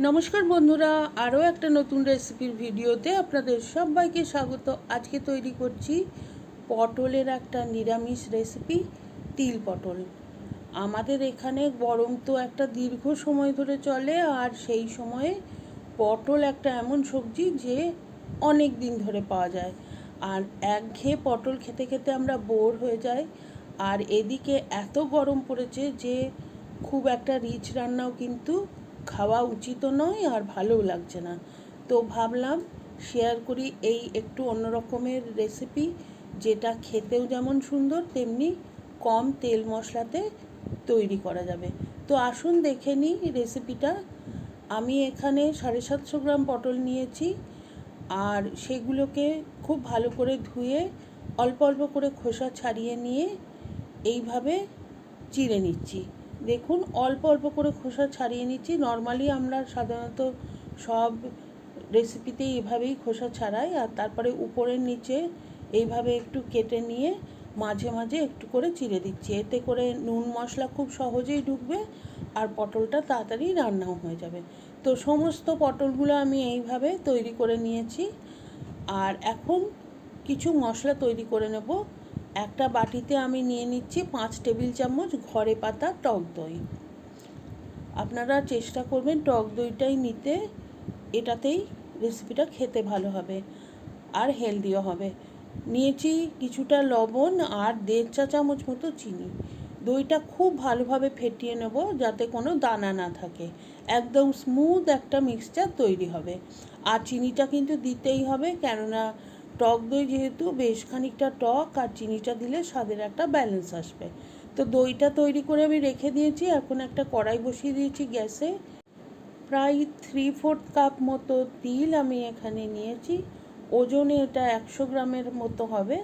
নমস্কার বন্ধুরা, আরও একটা নতুন রেসিপির ভিডিওতে আপনাদের সবাইকে স্বাগত। আজকে তৈরি করছি পটলের একটা নিরামিষ রেসিপি, তিল পটল। আমাদের এখানে গরম তো একটা দীর্ঘ সময় ধরে চলে, আর সেই সময়ে পটল একটা এমন সবজি যে অনেক দিন ধরে পাওয়া যায়। আর একঘেয়ে পটল খেতে খেতে আমরা বোর হয়ে যাই, আর এদিকে এত গরম পড়েছে যে খুব একটা রিচ রান্নাও কিন্তু খাওয়া উচিতও নয় আর ভালোও লাগছে না। তো ভাবলাম শেয়ার করি এই একটু অন্য রকমের রেসিপি যেটা খেতেও যেমন সুন্দর, তেমনি কম তেল মশলাতে তৈরি করা যাবে। তো আসুন দেখে নিই রেসিপিটা আমি এখানে সাড়ে সাতশো গ্রাম পটল নিয়েছি আর সেগুলোকে খুব ভালো করে ধুয়ে, অল্প অল্প করে খোসা ছাড়িয়ে নিয়ে এইভাবে চিড়ে নিচ্ছি। দেখুন, অল্প অল্প করে খোসা ছাড়িয়ে নিচ্ছি। নর্মালি আমরা সাধারণত সব রেসিপিতে এইভাবেই খোসা ছাড়াই আর তারপরে উপরের নিচে এইভাবে একটু কেটে নিয়ে মাঝে মাঝে একটু করে চিড়ে দিচ্ছি। এতে করে নুন মশলা খুব সহজেই ঢুকবে আর পটলটা তাড়াতাড়ি রান্নাও হয়ে যাবে। তো সমস্ত পটলগুলো আমি এইভাবে তৈরি করে নিয়েছি। আর এখন কিছু মশলা তৈরি করে নেব। একটা বাটিতে আমি নিয়ে নিচ্ছি পাঁচ টেবিল চামচ ঘরে পাতা টক দই। আপনারা চেষ্টা করবেন টক দইটাই নিতে, এটাতেই রেসিপিটা খেতে ভালো হবে আর হেলদিও হবে। নিয়েছি কিছুটা লবণ আর দেড় চা চামচ মতো চিনি। দইটা খুব ভালোভাবে ফেটিয়ে নেব যাতে কোনো দানা না থাকে। একদম স্মুথ একটা মিক্সচার তৈরি হবে। আর চিনিটা কিন্তু দিতেই হবে কেননা টক দই যেহেতু বেশ খানিকটা টক আর চিনিটা দিলে স্বাদের একটা ব্যালেন্স আসবে। তো দইটা তৈরি করে আমি রেখে দিয়েছি, এখন একটা কড়াই বসিয়ে দিয়েছি গ্যাসে। প্রায় থ্রি ফোর্থ কাপ মতো তিল আমি এখানে নিয়েছি। ওজনে এটা একশো গ্রামের মতো হবে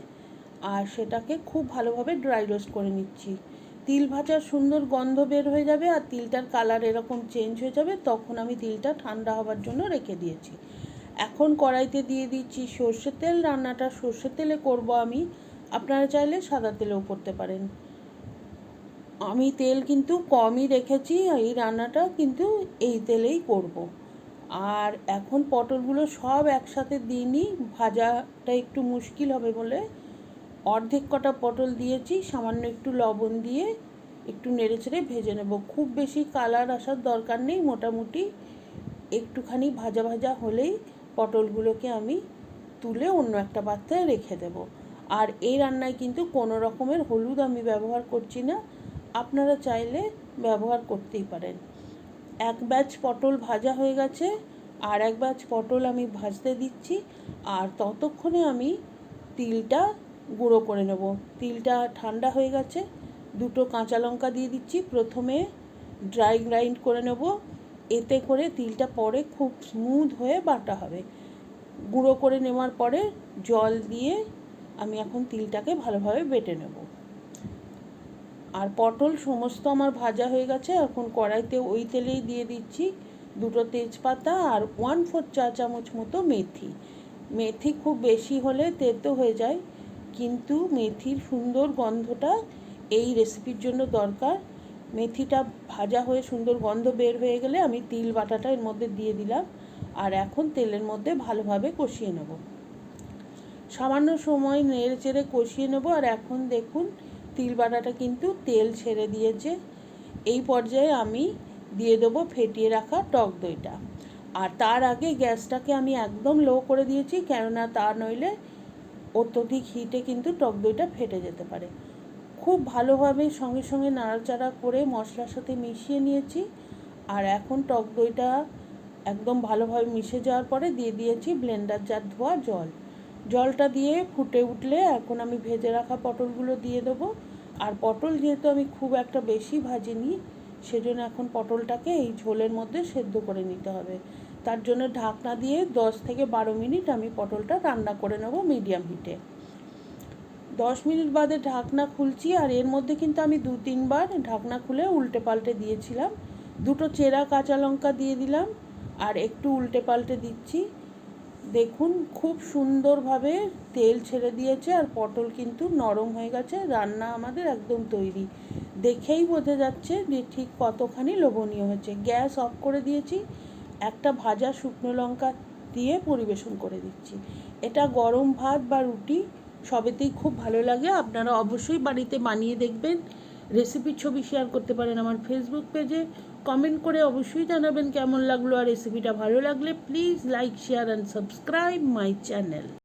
আর সেটাকে খুব ভালোভাবে ড্রাই রোস্ট করে নিচ্ছি। তিল ভাজার সুন্দর গন্ধ বের হয়ে যাবে আর তিলটার কালার এরকম চেঞ্জ হয়ে যাবে, তখন আমি তিলটা ঠান্ডা হওয়ার জন্য রেখে দিয়েছি। এখন কড়াইতে দিয়ে দিচ্ছি সর্ষের তেল, রান্নাটা সর্ষের তেলে করব আমি। আপনারা চাইলে সাদা তেলেও করতে পারেন। আমি তেল কিন্তু কমই রেখেছি, এই রান্নাটা কিন্তু এই তেলেই করব। আর এখন পটলগুলো সব একসাথে দিইনি ভাজাটা একটু মুশকিল হবে বলে। অর্ধেক কটা পটল দিয়েছি, সামান্য একটু লবণ দিয়ে একটু নেড়ে চেড়ে ভেজে নেব। খুব বেশি কালার আসার দরকার নেই, মোটামুটি। একটুখানি ভাজা ভাজা হলেই পটলগুলোকে আমি তুলে অন্য একটা পাত্রে রেখে দেব। আর এই রান্নায় কিন্তু কোনো রকমের হলুদ আমি ব্যবহার করছি না। আপনারা চাইলে ব্যবহার করতেই পারেন। এক ব্যাচ পটল ভাজা হয়ে গেছে, আর এক ব্যাচ পটল আমি ভাজতে দিচ্ছি, আর ততক্ষণে আমি তিলটা গুঁড়ো করে নেব। তিলটা ঠান্ডা হয়ে গেছে, দুটো কাঁচা লঙ্কা দিয়ে দিচ্ছি। প্রথমে ড্রাই গ্রাইন্ড করে নেব। এতে করে তিলটা পরে খুব স্মুথ হয়ে বাটা হবে। গুঁড়ো করে নেওয়ার পরে জল দিয়ে আমি এখন তিলটাকে ভালোভাবে বেটে নেব। আর পটল সমস্ত আমার ভাজা হয়ে গেছে। এখন কড়াইতে ওই তেলেই দিয়ে দিচ্ছি দুটো তেজপাতা আর ওয়ান ফোর চা চামচ মতো মেথি। মেথি খুব বেশি হলে তেতো হয়ে যায়, কিন্তু মেথির সুন্দর গন্ধটা এই রেসিপির জন্য দরকার। মেথিটা ভাজা হয়ে সুন্দর গন্ধ বের হয়ে গেলে আমি তিল বাটাটা এর মধ্যে দিয়ে দিলাম। আর এখন তেলের মধ্যে ভালোভাবে কষিয়ে নেব। সামান্য সময় নেড়ে চেড়ে কষিয়ে নেব। আর এখন দেখুন, তিল বাটাটা কিন্তু তেল ছেড়ে দিয়েছে। এই পর্যায়ে আমি দিয়ে দেবো ফেটিয়ে রাখা টক দইটা। আর তার আগে গ্যাসটাকে আমি একদম লো করে দিয়েছি, কেননা তা নইলে অত্যধিক হিটে কিন্তু টক দইটা ফেটে যেতে পারে। খুব ভালোভাবে সঙ্গে সঙ্গে নাড়াচাড়া করে মশলার সাথে মিশিয়ে নিয়েছি। আর এখন টক দইটা একদম ভালোভাবে মিশে যাওয়ার পরে দিয়ে দিয়েছি ব্লেন্ডার জার ধোয়া জল। জলটা দিয়ে ফুটে উঠলে এখন আমি ভেজে রাখা পটলগুলো দিয়ে দেবো। আর পটল যেহেতু আমি খুব একটা বেশি ভাজিনি, সেজন্য এখন পটলটাকে এই ঝোলের মধ্যে সেদ্ধ করে নিতে হবে। তার জন্য ঢাকনা দিয়ে দশ থেকে বারো মিনিট আমি পটলটা রান্না করে নেব মিডিয়াম হিটে। দশ মিনিট বাদে ঢাকনা খুলছি আর এর মধ্যে কিন্তু আমি দু তিনবার ঢাকনা খুলে উল্টে পাল্টে দিয়েছিলাম। দুটো চেরা কাঁচা লঙ্কা দিয়ে দিলাম আর একটু উল্টে পাল্টে দিচ্ছি। দেখুন খুব সুন্দরভাবে তেল ছেড়ে দিয়েছে আর পটল কিন্তু নরম হয়ে গেছে, রান্না আমাদের একদম তৈরি। দেখেই বোঝা যাচ্ছে যে ঠিক কতখানি লোভনীয় হয়েছে। গ্যাস অফ করে দিয়েছি, একটা ভাজা শুকনো লঙ্কা দিয়ে পরিবেশন করে দিচ্ছি। এটা গরম ভাত বা রুটি সবেতেই খুব ভালো লাগে। আপনারা অবশ্যই বাড়িতে বানিয়ে দেখবেন। রেসিপির ছবি শেয়ার করতে পারেন আমার ফেসবুক পেজে কমেন্ট করে অবশ্যই জানাবেন কেমন লাগল আর রেসিপিটা ভালো লাগলে please like share and subscribe my channel